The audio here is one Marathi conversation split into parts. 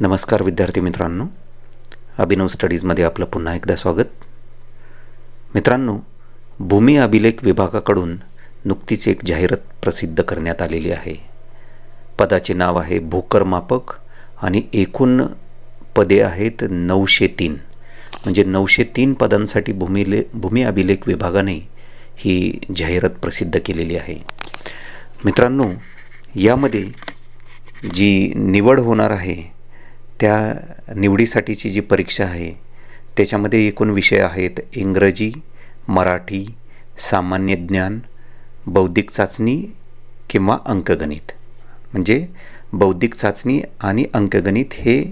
नमस्कार विद्यार्थी मित्रांनो. अभिनव स्टडीजमध्ये आपलं पुन्हा एकदा स्वागत. मित्रांनो भूमी अभिलेख विभागाकडून नुकतीच एक जाहिरात प्रसिद्ध करण्यात आलेली आहे. पदाचे नाव आहे भूकर मापक आणि एकूण पदे आहेत नऊशे तीन. म्हणजे नऊशे तीन पदांसाठी भूमिले भूमी अभिलेख विभागाने ही जाहिरात प्रसिद्ध केलेली आहे. मित्रांनो यामध्ये जी निवड होणार आहे त्या निवडीसाठीची जी परीक्षा आहे त्याच्यामध्ये एकूण विषय आहेत इंग्रजी मराठी सामान्य ज्ञान बौद्धिक चाचणी किंवा अंकगणित. म्हणजे बौद्धिक चाचणी आणि अंकगणित हे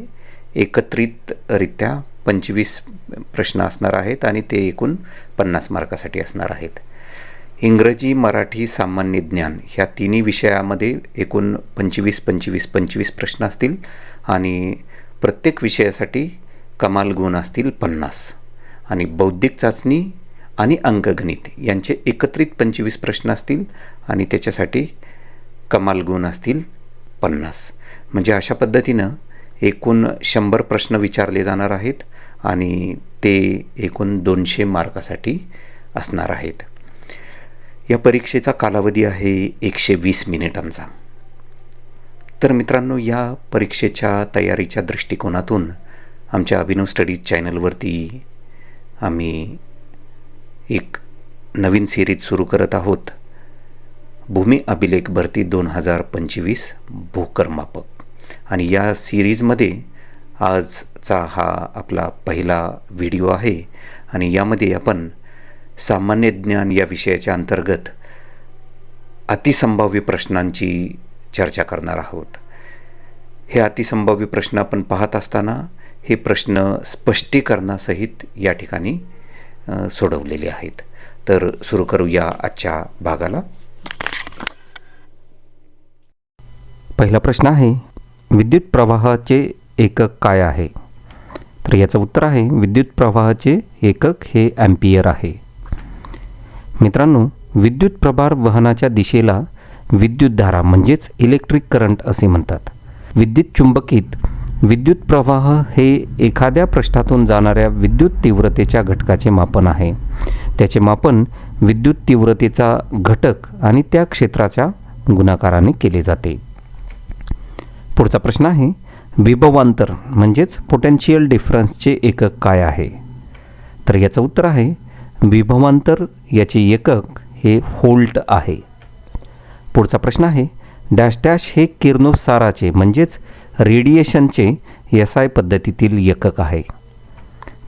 एकत्रितरित्या पंचवीस प्रश्न असणार आहेत आणि ते एकूण पन्नास मार्कासाठी असणार आहेत. इंग्रजी मराठी सामान्य ज्ञान ह्या तिन्ही विषयामध्ये एकूण पंचवीस पंचवीस पंचवीस प्रश्न असतील आणि प्रत्येक विषयासाठी कमाल गुण असतील पन्नास. आणि बौद्धिक चाचणी आणि अंकगणित यांचे एकत्रित पंचवीस प्रश्न असतील आणि त्याच्यासाठी कमाल गुण असतील पन्नास. म्हणजे अशा पद्धतीनं एकूण शंभर प्रश्न विचारले जाणार आहेत आणि ते एकूण दोनशे मार्कासाठी असणार आहेत. या परीक्षेचा कालावधी आहे एकशे वीस मिनिटांचा. तर मित्रांनो या परीक्षेच्या तयारीच्या दृष्टिकोनातून आमच्या अभिनव स्टडीज चॅनलवरती आम्ही एक नवीन सिरीज सुरू करत आहोत. भूमी अभिलेख भरती दोन हजार पंचवीस भूकरमापक. आणि या सिरीजमध्ये आजचा हा आपला पहिला व्हिडिओ आहे. आणि यामध्ये आपण सामान्य ज्ञान या विषयाच्या अंतर्गत अतिसंभाव्य प्रश्नांची चर्चा करणार आहोत. हे अतिसंभाव्य प्रश्न आपण पाहत असताना हे प्रश्न स्पष्टीकरणासहित या ठिकाणी सोडवलेले आहेत. तर सुरू करूया आजच्या भागाला. पहिला प्रश्न आहे विद्युत प्रवाहाचे एकक काय आहे? तर याचं उत्तर आहे विद्युत प्रवाहाचे एकक हे ॲम्पियर आहे. मित्रांनो विद्युत प्रभार वहनाच्या दिशेला विद्युतधारा म्हणजेच इलेक्ट्रिक करंट असे म्हणतात. विद्युत चुंबकीत विद्युत प्रवाह हे एखाद्या पृष्ठातून जाणाऱ्या विद्युत तीव्रतेच्या घटकाचे मापन आहे. त्याचे मापन विद्युत तीव्रतेचा घटक आणि त्या क्षेत्राच्या गुणाकाराने केले जाते. पुढचा प्रश्न आहे विभवांतर म्हणजेच पोटेन्शियल डिफरन्सचे एकक काय आहे? तर याचं उत्तर आहे विभवांतर याचे एकक हे होल्ट आहे. पुढचा प्रश्न आहे. डॅश डॅश हे किरणोत्साराचे म्हणजेच रेडिएशनचे एस आय पद्धतीतील एकक आहे.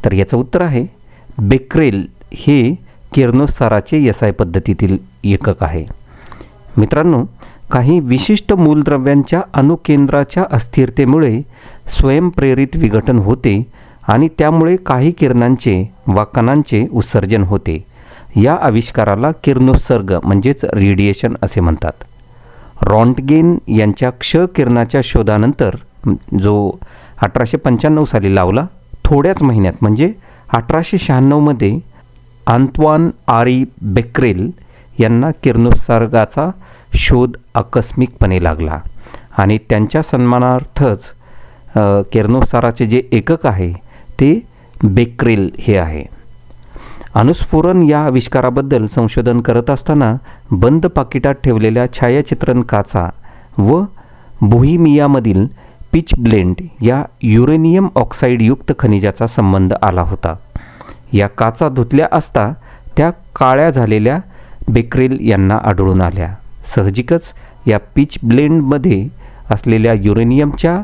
तर याचं उत्तर आहे बेक्रेल हे किरणोत्साराचे एस आय पद्धतीतील एकक आहे. मित्रांनो काही विशिष्ट मूलद्रव्यांच्या अणुकेंद्राच्या अस्थिरतेमुळे स्वयंप्रेरित विघटन होते आणि त्यामुळे काही किरणांचे वा कणांचे उत्सर्जन होते. या आविष्काराला किरणोत्सर्ग म्हणजेच रेडिएशन असे म्हणतात. रॉन्टगेन यांच्या क्ष किरणाच्या शोधानंतर जो अठराशे पंच्याण्णव साली लावला थोड्याच महिन्यात म्हणजे अठराशे शहाण्णवमध्ये आंतवान आरी बेक्रेल यांना किरणोत्सर्गाचा शोध आकस्मिकपणे लागला. आणि त्यांच्या सन्मानार्थच किरणोत्साराचे जे एकक आहे ते बेक्रेल हे आहे. अनुस्फुरण या आविष्काराबद्दल संशोधन करत असताना बंद पाकिटात ठेवलेल्या छायाचित्रण काचा व बोहिमियामधील पिच ब्लेंड या युरेनियम ऑक्साईडयुक्त खनिजाचा संबंध आला होता. या काचा धुतल्या असता त्या काळ्या झालेल्या बेक्रेल यांना आढळून आल्या. सहजिकच या पिच ब्लेंडमध्ये असलेल्या युरेनियमच्या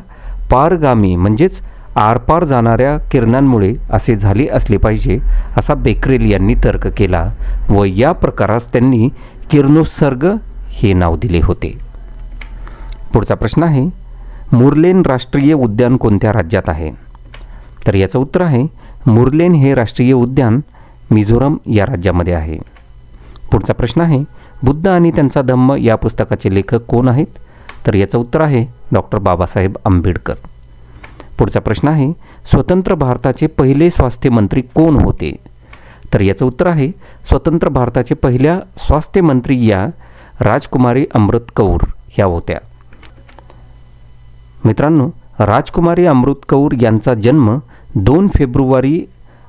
पारगामी म्हणजेच आरपार जाणाऱ्या किरणांमुळे असे झाले असले पाहिजे असा बेक्रेल यांनी तर्क केला व या प्रकारास त्यांनी किरणोत्सर्ग हे नाव दिले होते. पुढचा प्रश्न आहे मुरलेन राष्ट्रीय उद्यान कोणत्या राज्यात आहे? तर याचं उत्तर आहे मुरलेन हे राष्ट्रीय उद्यान मिझोरम या राज्यामध्ये आहे. पुढचा प्रश्न आहे बुद्ध आणि त्यांचा धम्म या पुस्तकाचे लेखक कोण आहेत? तर याचं उत्तर आहे डॉक्टर बाबासाहेब आंबेडकर. पुढचा प्रश्न आहे स्वतंत्र भारताचे पहिले स्वास्थ्य मंत्री कोण होते? तर याचं उत्तर आहे स्वतंत्र भारताचे पहिल्या स्वास्थ्य मंत्री या राजकुमारी अमृत कौर ह्या होत्या. मित्रांनो राजकुमारी अमृत कौर यांचा जन्म दोन फेब्रुवारी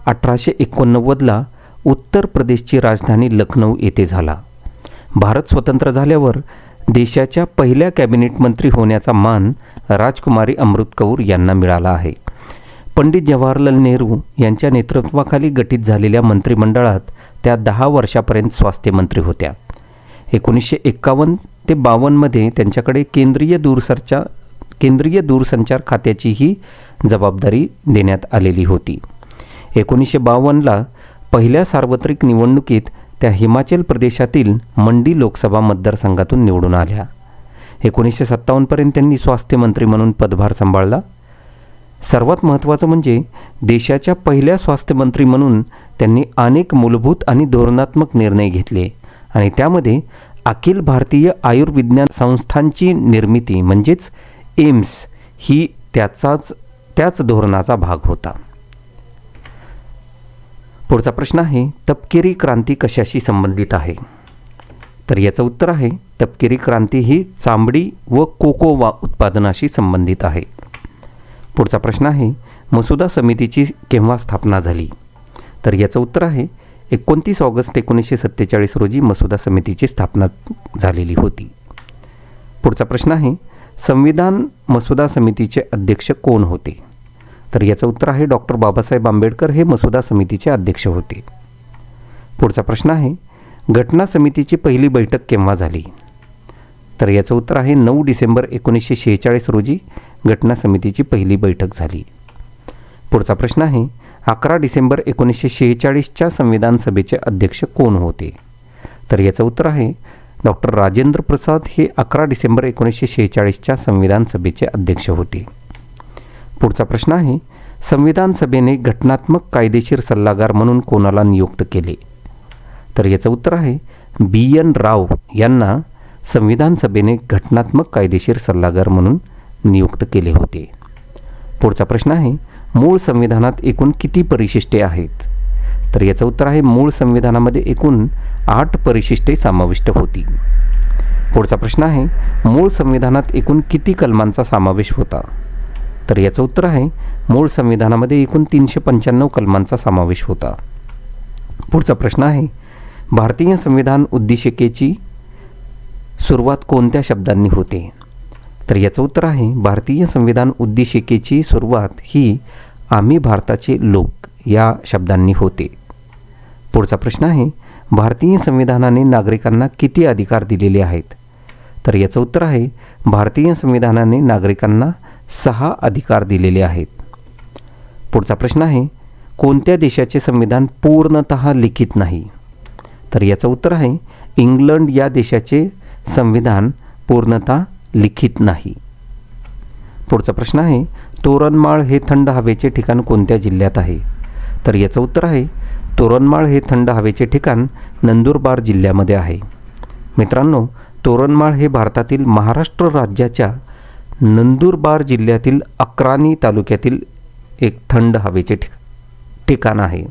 अठराशे एकोणनव्वदला उत्तर प्रदेशची राजधानी लखनौ येथे झाला. भारत स्वतंत्र झाल्यावर देशाच्या पहिल्या कॅबिनेट मंत्री होण्याचा मान राजकुमारी अमृत कौर यांना मिळाला आहे. पंडित जवाहरलाल नेहरू यांच्या नेतृत्वाखाली गठीत झालेल्या मंत्रिमंडळात त्या दहा वर्षापर्यंत स्वास्थ्य मंत्री होत्या. एकोणीसशे एक्कावन्न ते बावन्नमध्ये त्यांच्याकडे केंद्रीय दूरसंचार केंद्रीय दूरसंचार खात्याचीही जबाबदारी देण्यात आलेली होती. एकोणीसशे बावन्नला पहिल्या सार्वत्रिक निवडणुकीत त्या हिमाचल प्रदेशातील मंडी लोकसभा मतदारसंघातून निवडून आल्या. एकोणीसशे सत्तावन्नपर्यंत त्यांनी स्वास्थ्य मंत्री म्हणून पदभार सांभाळला. सर्वात महत्त्वाचं म्हणजे देशाच्या पहिल्या स्वास्थ्यमंत्री म्हणून त्यांनी अनेक मूलभूत आणि धोरणात्मक निर्णय घेतले आणि त्यामध्ये अखिल भारतीय आयुर्विज्ञान संस्थांची निर्मिती म्हणजेच एम्स ही त्याचाच त्याच धोरणाचा भाग होता. पुढचा प्रश्न आहे तपकिरी क्रांती कशाशी संबंधित आहे? तर याचं उत्तर आहे तपकिरी क्रांती ही चांबडी व कोकोवा उत्पादनाशी संबंधित आहे. पुढचा प्रश्न आहे मसुदा समितीची केव्हा स्थापना झाली? तर याचं उत्तर आहे एकोणतीस ऑगस्ट एकोणीसशे सत्तेचाळीस रोजी मसुदा समितीची स्थापना झालेली होती. पुढचा प्रश्न आहे संविधान मसुदा समितीचे अध्यक्ष कोण होते? तर याचं उत्तर आहे डॉक्टर बाबासाहेब आंबेडकर हे मसुदा समितीचे अध्यक्ष होते. पुढचा प्रश्न आहे घटना समितीची पहिली बैठक केव्हा झाली? तर याचं उत्तर आहे नऊ डिसेंबर एकोणीसशे शेहेचाळीस रोजी घटना समितीची पहिली बैठक झाली. पुढचा प्रश्न आहे अकरा डिसेंबर एकोणीसशे शेहेचाळीसच्या संविधान सभेचे अध्यक्ष कोण होते? तर याचं उत्तर आहे डॉक्टर राजेंद्र प्रसाद हे अकरा डिसेंबर एकोणीसशे शेहेचाळीसच्या संविधान सभेचे अध्यक्ष होते. पुढचा प्रश्न आहे संविधान सभेने घटनात्मक कायदेशीर सल्लागार म्हणून कोणाला नियुक्त केले? तर याचं उत्तर आहे बी एन राव यांना संविधान सभेने घटनात्मक कायदेशीर सल्लागार म्हणून नियुक्त केले होते. पुढचा प्रश्न आहे मूळ संविधानात एकूण किती परिशिष्टे आहेत? तर याचं उत्तर आहे मूळ संविधानामध्ये एकूण आठ परिशिष्टे समाविष्ट होती. पुढचा प्रश्न आहे मूळ संविधानात एकूण किती कलमांचा समावेश होता? तर याचं उत्तर आहे मूळ संविधानामध्ये एकूण तीनशे पंच्याण्णव कलमांचा समावेश होता. पुढचा प्रश्न आहे भारतीय संविधान उद्देशिकेची सुरुवात कोणत्या शब्दांनी होते? तर याचं उत्तर आहे भारतीय संविधान उद्देशिकेची सुरुवात ही आम्ही भारताचे लोक या शब्दांनी होते. पुढचा प्रश्न आहे भारतीय संविधानाने नागरिकांना किती अधिकार दिलेले आहेत? तर याचं उत्तर आहे भारतीय संविधानाने नागरिकांना सहा अधिकार दिलेले आहेत. पुढचा प्रश्न आहे कोणत्या देशाचे संविधान पूर्णत लिखित नाही? तर याचं उत्तर आहे इंग्लंड या देशाचे संविधान पूर्णतः लिखित नाही. पुढचा प्रश्न आहे तोरणमाळ हे थंड हवेचे ठिकाण कोणत्या जिल्ह्यात आहे? तर याचं उत्तर आहे तोरणमाळ हे थंड हवेचे ठिकाण नंदुरबार जिल्ह्यामध्ये आहे. मित्रांनो तोरणमाळ हे भारतातील महाराष्ट्र राज्याच्या नंदुरबार जिल्ह्यातील अक्राणी तालुक्यातील एक थंड हवेचे ठिक ठिकाण आहे.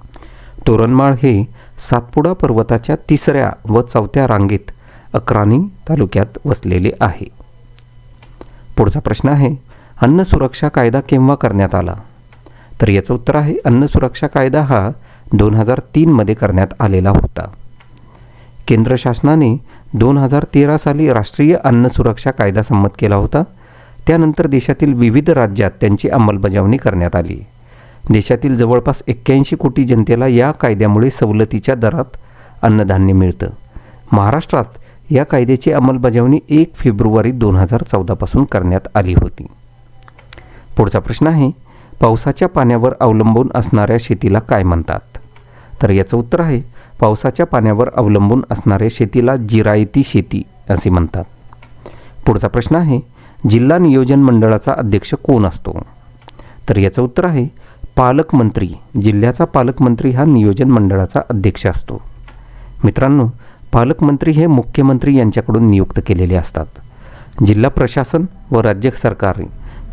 तोरणमाळ हे सातपुडा पर्वताच्या तिसऱ्या व चौथ्या रांगेत अक्राणी तालुक्यात वसलेले आहे. पुढचा प्रश्न आहे अन्न सुरक्षा कायदा केव्हा करण्यात आला? तर याचं उत्तर आहे अन्न सुरक्षा कायदा हा दोन हजार तीनमध्ये करण्यात आलेला होता. केंद्र शासनाने दोन हजार तेरा साली राष्ट्रीय अन्न सुरक्षा कायदा संमत केला होता. त्यानंतर देशातील विविध राज्यात त्यांची अंमलबजावणी करण्यात आली. देशातील जवळपास एक्क्याऐंशी कोटी जनतेला या कायद्यामुळे सवलतीच्या दरात अन्नधान्य मिळतं. महाराष्ट्रात या कायद्याची अंमलबजावणी एक फेब्रुवारी दोन हजार चौदापासून करण्यात आली होती. पुढचा प्रश्न आहे पावसाच्या पाण्यावर अवलंबून असणाऱ्या शेतीला काय म्हणतात? तर याचं उत्तर आहे पावसाच्या पाण्यावर अवलंबून असणाऱ्या शेतीला जिरायती शेती असे म्हणतात. पुढचा प्रश्न आहे जिल्हा नियोजन मंडळाचा अध्यक्ष कोण असतो? तर याचं उत्तर आहे पालकमंत्री जिल्ह्याचा पालकमंत्री हा नियोजन मंडळाचा अध्यक्ष असतो. मित्रांनो पालकमंत्री हे मुख्यमंत्री यांच्याकडून नियुक्त केलेले असतात. जिल्हा प्रशासन व राज्य सरकार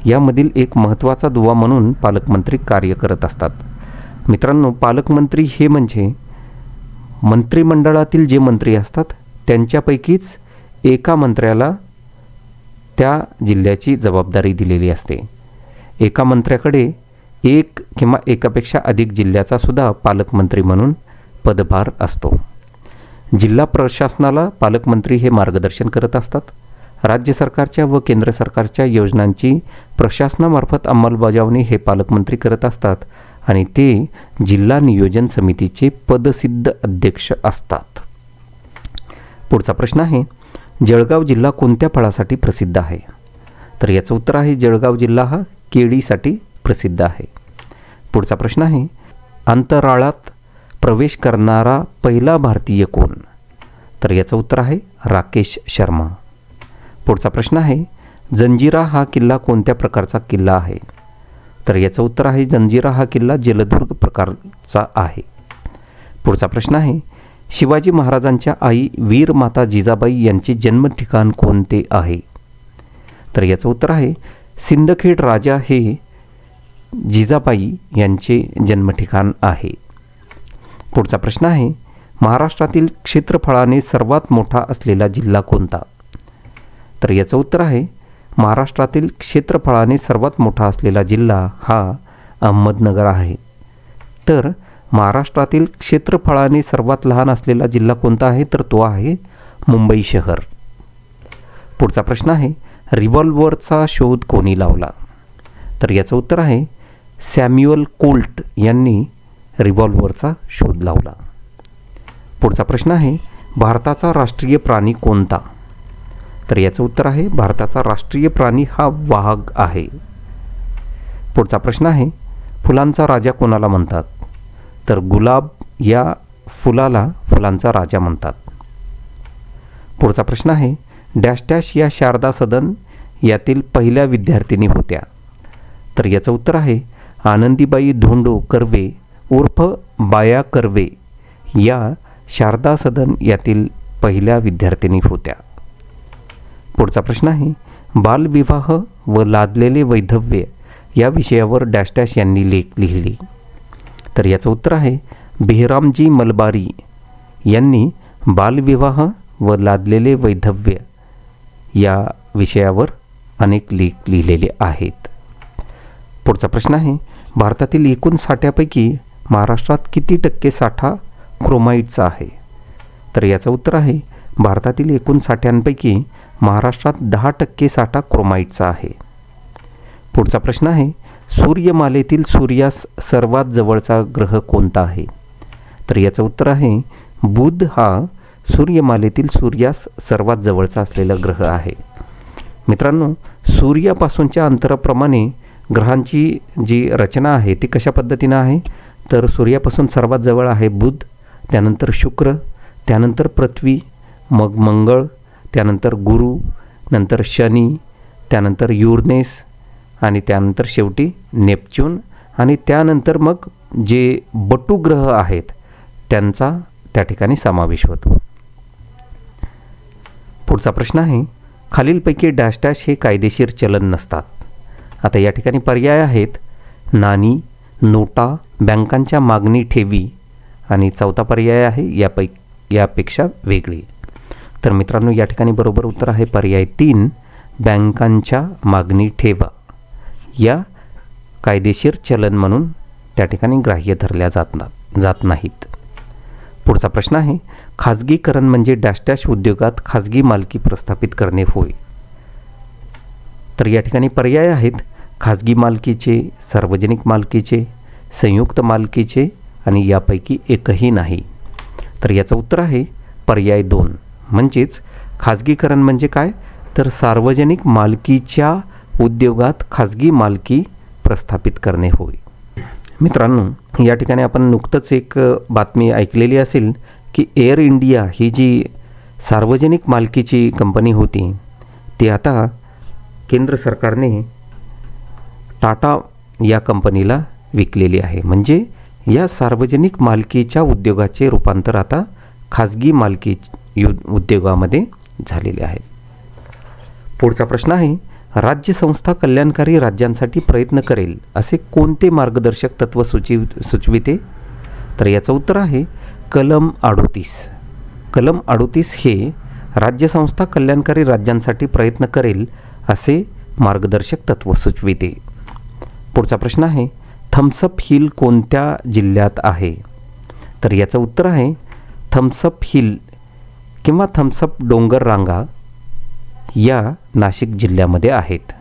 यामधील एक महत्त्वाचा दुवा म्हणून पालकमंत्री कार्य करत असतात. मित्रांनो पालकमंत्री हे म्हणजे मंत्रिमंडळातील जे मंत्री असतात त्यांच्यापैकीच एका मंत्र्याला त्या जिल्ह्याची जबाबदारी दिलेली असते. एका मंत्र्याकडे एक किंवा एकापेक्षा अधिक जिल्ह्याचा सुद्धा पालकमंत्री म्हणून पदभार असतो. जिल्हा प्रशासनाला पालकमंत्री हे मार्गदर्शन करत असतात. राज्य सरकारच्या व केंद्र सरकारच्या योजनांची प्रशासनामार्फत अंमलबजावणी हे पालकमंत्री करत असतात आणि ते जिल्हा नियोजन समितीचे पदसिद्ध अध्यक्ष असतात. पुढचा प्रश्न आहे जळगाव जिल्हा कोणत्या फळासाठी प्रसिद्ध आहे? तर याचं उत्तर आहे जळगाव जिल्हा हा केळीसाठी प्रसिद्ध आहे. पुढचा प्रश्न आहे अंतराळात प्रवेश करणारा पहिला भारतीय कोण? तर याचं उत्तर आहे राकेश शर्मा. पुढचा प्रश्न आहे जंजिरा हा किल्ला कोणत्या प्रकारचा किल्ला आहे? तर याचं उत्तर आहे जंजिरा हा किल्ला जलदुर्ग प्रकारचा आहे. पुढचा प्रश्न आहे शिवाजी महाराजांच्या आई वीर माता जिजाबाई यांचे जन्मठिकाण कोणते आहे? तर याचं उत्तर आहे सिंदखेड राजा हे जिजाबाई यांचे जन्मठिकाण आहे. पुढचा प्रश्न आहे महाराष्ट्रातील क्षेत्रफळाने सर्वात मोठा असलेला जिल्हा कोणता? तर याचं उत्तर आहे महाराष्ट्रातील क्षेत्रफळाने सर्वात मोठा असलेला जिल्हा हा अहमदनगर आहे. तर महाराष्ट्रातील क्षेत्रफळाने सर्वात लहान असलेला जिल्हा कोणता आहे? तर तो आहे मुंबई शहर. पुढचा प्रश्न आहे रिव्हॉल्व्हरचा शोध कोणी लावला? तर याचं उत्तर आहे सॅम्युअल कोल्ट यांनी रिव्हॉल्व्हरचा शोध लावला. पुढचा प्रश्न आहे भारताचा राष्ट्रीय प्राणी कोणता? तर याचं उत्तर आहे भारताचा राष्ट्रीय प्राणी हा वाघ आहे. पुढचा प्रश्न आहे फुलांचा राजा कोणाला म्हणतात? तर गुलाब या फुलाला फुलांचा राजा म्हणतात. पुढचा प्रश्न आहे डॅश डॅश या शारदा सदन यातील पहिल्या विद्यार्थिनी होत्या. तर याचं उत्तर आहे आनंदीबाई धोंडो कर्वे उर्फ बाया कर्वे या शारदा सदन यातील पहिल्या विद्यार्थिनी होत्या. पुढचा प्रश्न आहे बालविवाह व लादलेले वैधव्य या विषयावर डॅश डॅश यांनी लेख लिहिली. तर याचं उत्तर आहे बेहरामजी मलबारी यांनी बालविवाह व लादलेले वैधव्य या विषयावर अनेक लेख लिहिलेले आहेत. पुढचा प्रश्न आहे भारतातील एकूण साठ्यापैकी महाराष्ट्रात किती टक्के साठा क्रोमाईटचा आहे? तर याचं उत्तर आहे भारतातील एकूण साठ्यांपैकी महाराष्ट्रात दहा टक्के साठा क्रोमाईटचा आहे. पुढचा प्रश्न आहे सूर्यमालेतील सूर्यास सर्वात जवळचा ग्रह कोणता आहे? तर याचं उत्तर आहे बुध हा सूर्यमालेतील सूर्यास सर्वात जवळचा असलेला ग्रह आहे. मित्रांनो सूर्यापासूनच्या अंतराप्रमाणे ग्रहांची जी रचना आहे ती कशा पद्धतीनं आहे? तर सूर्यापासून सर्वात जवळ आहे बुध त्यानंतर शुक्र त्यानंतर पृथ्वी मग मंगळ त्यानंतर गुरु नंतर शनी त्यानंतर युरनेस आणि त्यानंतर शेवटी नेपच्यून आणि त्यानंतर मग जे बटू ग्रह आहेत त्यांचा त्या ठिकाणी समावेश होतो. पुढचा प्रश्न आहे खालीलपैकी डॅश डॅश हे कायदेशीर चलन नसतात. आता या ठिकाणी पर्याय आहेत नाणी नोटा बँकांच्या मागणी ठेवी आणि चौथा पर्याय आहे यापै यापेक्षा वेगळी. तर मित्रांनो या ठिकाणी बरोबर उत्तर आहे पर्याय तीन बँकांच्या मागणी ठेवा. या कायदेशीर चलन म्हणून त्या ठिकाणी ग्राह्य धरल्या जात ना जात नाहीत. पुढचा प्रश्न आहे खाजगीकरण म्हणजे डॅश डॅश उद्योगात खाजगी मालकी प्रस्थापित करणे होय. तर या ठिकाणी पर्याय आहेत खाजगी मालकीचे सार्वजनिक मालकीचे संयुक्त मालकीचे आणि यापैकी एकही नाही. तर याचं उत्तर आहे पर्याय दोन. म्हणजेच खाजगीकरण म्हणजे काय? तर सार्वजनिक मालकीच्या उद्योगात खाजगी मालकी प्रस्थापित करणे होय. मित्रांनो या ठिकाणी आपण नुकतंच एक बातमी ऐकलेली असेल की एअर इंडिया ही जी सार्वजनिक मालकीची कंपनी होती ती आता केंद्र सरकारने टाटा या कंपनीला विकलेली आहे. म्हणजे या सार्वजनिक मालकीच्या उद्योगाचे रूपांतर आता खाजगी मालकी यु उद्योगामध्ये झालेले आहे. पुढचा प्रश्न आहे राज्य संस्था कल्याणकारी राज्यांसाठी प्रयत्न करेल असे कोणते मार्गदर्शक तत्व सुचि सुचविते? तर याचं उत्तर आहे कलम अडोतीस. कलम अडोतीस हे राज्य संस्था कल्याणकारी राज्यांसाठी प्रयत्न करेल असे मार्गदर्शक तत्व सुचविते. पुढचा प्रश्न आहे थम्सअप हिल कोणत्या जिल्ह्यात आहे? तर याचं उत्तर आहे थम्सअप हिल किंवा थम्सअप डोंगर रांगा या नाशिक जिल्ह्यामध्ये आहेत.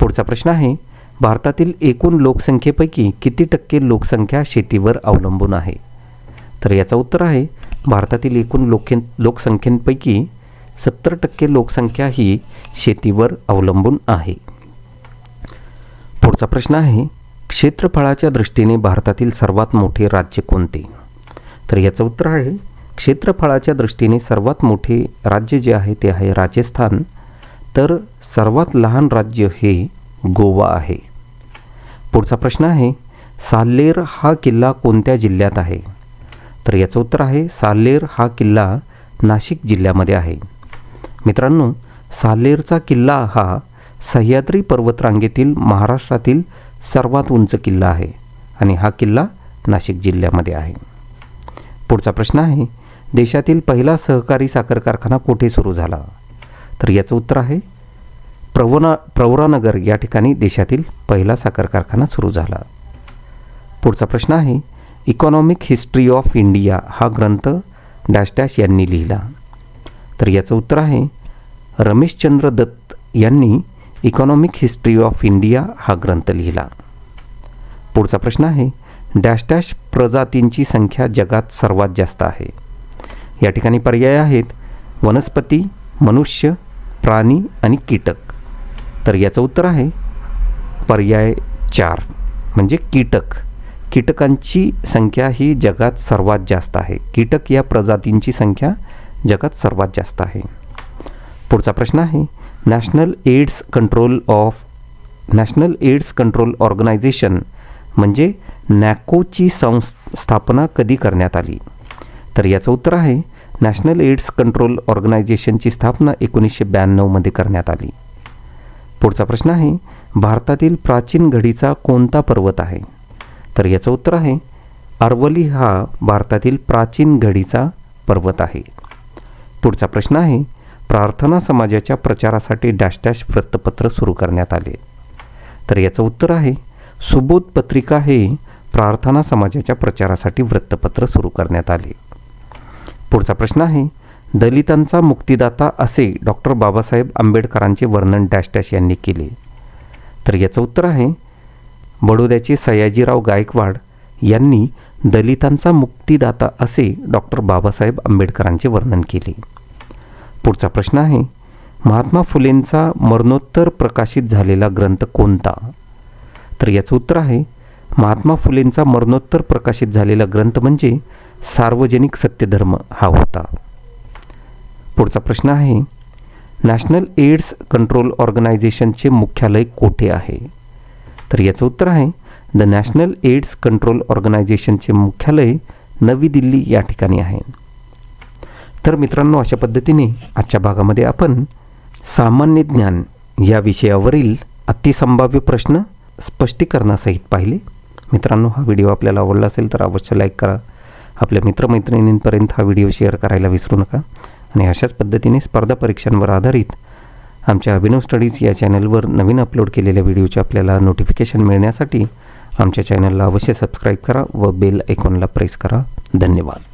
पुढचा प्रश्न आहे भारतातील एकूण लोकसंख्येपैकी किती टक्के लोकसंख्या शेतीवर अवलंबून आहे? तर याचं उत्तर आहे भारतातील एकूण लोके लोकसंख्येपैकी सत्तर टक्के लोकसंख्या ही शेतीवर अवलंबून आहे. पुढचा प्रश्न आहे क्षेत्रफळाच्या दृष्टीने भारतातील सर्वात मोठे राज्य कोणते? तर याचं उत्तर आहे क्षेत्रफळाच्या दृष्टीने सर्वात मोठे राज्य जे आहे ते आहे राजस्थान. तर सर्वात लहान राज्य हे गोवा आहे. पुढचा प्रश्न आहे साल्लेर हा किल्ला कोणत्या जिल्ह्यात आहे? तर याचं उत्तर आहे साल्लेर हा किल्ला नाशिक जिल्ह्यामध्ये आहे. मित्रांनो साल्लेरचा किल्ला हा सह्याद्री पर्वतरांगेतील महाराष्ट्रातील सर्वात उंच किल्ला आहे आणि हा किल्ला नाशिक जिल्ह्यामध्ये आहे. पुढचा प्रश्न आहे देशातील पहिला सहकारी साखर कारखाना कुठे सुरू झाला? तर याचं उत्तर आहे प्रवना प्रवरानगर या ठिकाणी देशातील पहिला साखर कारखाना सुरू झाला. पुढचा प्रश्न आहे इकॉनॉमिक हिस्ट्री ऑफ इंडिया हा ग्रंथ डॅश डॅश यांनी लिहिला. तर याचं उत्तर आहे रमेशचंद्र दत्त यांनी इकॉनॉमिक हिस्ट्री ऑफ इंडिया हा ग्रंथ लिहिला. पुढचा प्रश्न आहे डॅश डॅश प्रजातींची संख्या जगात सर्वात जास्त आहे. या ठिकाणी पर्याय आहेत. वनस्पती मनुष्य प्राणी आणि कीटक. तर याचं उत्तर आहे पर्याय चार म्हणजे कीटक. कीटकांची संख्या ही जगात सर्वात जास्त आहे. कीटक या प्रजातींची संख्या जगात सर्वात जास्त आहे. पुढचा प्रश्न आहे national AIDS control of national AIDS control organisation म्हणजे नॅकोची संस्थापना कधी करण्यात आली? तर याचं उत्तर आहे नॅशनल एड्स कंट्रोल ऑर्गनायझेशनची स्थापना एकोणीसशे ब्याण्णवमध्ये करण्यात आली. पुढचा प्रश्न आहे भारतातील प्राचीन घडीचा कोणता पर्वत आहे? तर याचं उत्तर आहे अरवली हा भारतातील प्राचीन घडीचा पर्वत आहे. पुढचा प्रश्न आहे प्रार्थना समाजाच्या प्रचारासाठी डॅश डॅश वृत्तपत्र सुरू करण्यात आले. तर याचं उत्तर आहे सुबोध पत्रिका हे प्रार्थना समाजाच्या प्रचारासाठी वृत्तपत्र सुरू करण्यात आले. पुढचा प्रश्न आहे. दलितांचा मुक्तिदाता असे डॉक्टर बाबासाहेब आंबेडकरांचे वर्णन डॅश डॅश यांनी केले. तर याचं उत्तर आहे बडोद्याचे सयाजीराव गायकवाड यांनी दलितांचा मुक्तिदाता असे डॉक्टर बाबासाहेब आंबेडकरांचे वर्णन केले. पुढचा प्रश्न आहे महात्मा फुलेंचा मरणोत्तर प्रकाशित झालेला ग्रंथ कोणता? तर याचं उत्तर आहे महात्मा फुलेंचा मरणोत्तर प्रकाशित झालेला ग्रंथ म्हणजे सार्वजनिक सत्यधर्म हा होता. पुढचा प्रश्न आहे नॅशनल एड्स कंट्रोल ऑर्गनायझेशनचे मुख्यालय कोठे आहे? तर याचं उत्तर आहे द नॅशनल एड्स कंट्रोल ऑर्गनायझेशनचे मुख्यालय नवी दिल्ली या ठिकाणी आहे. तर मित्रांनो अशा पद्धतीने आजच्या भागामध्ये आपण सामान्य ज्ञान या विषयावरील अतिसंभाव्य प्रश्न स्पष्टीकरणासहित पाहिले. मित्रांनो हा व्हिडिओ आपल्याला आवडला असेल तर अवश्य लाईक करा आपल्या मित्रमैत्रिणींपर्यंत हा व्हिडिओ शेअर करायला विसरू नका. आणि अशाच पद्धतीने स्पर्धा परीक्षांवर आधारित आमच्या अभिनव स्टडीज या चॅनलवर नवीन अपलोड केलेल्या व्हिडिओचे आपल्याला नोटिफिकेशन मिळण्यासाठी आमच्या चॅनलला अवश्य सबस्क्राईब करा व बेल ऐकॉनला प्रेस करा. धन्यवाद.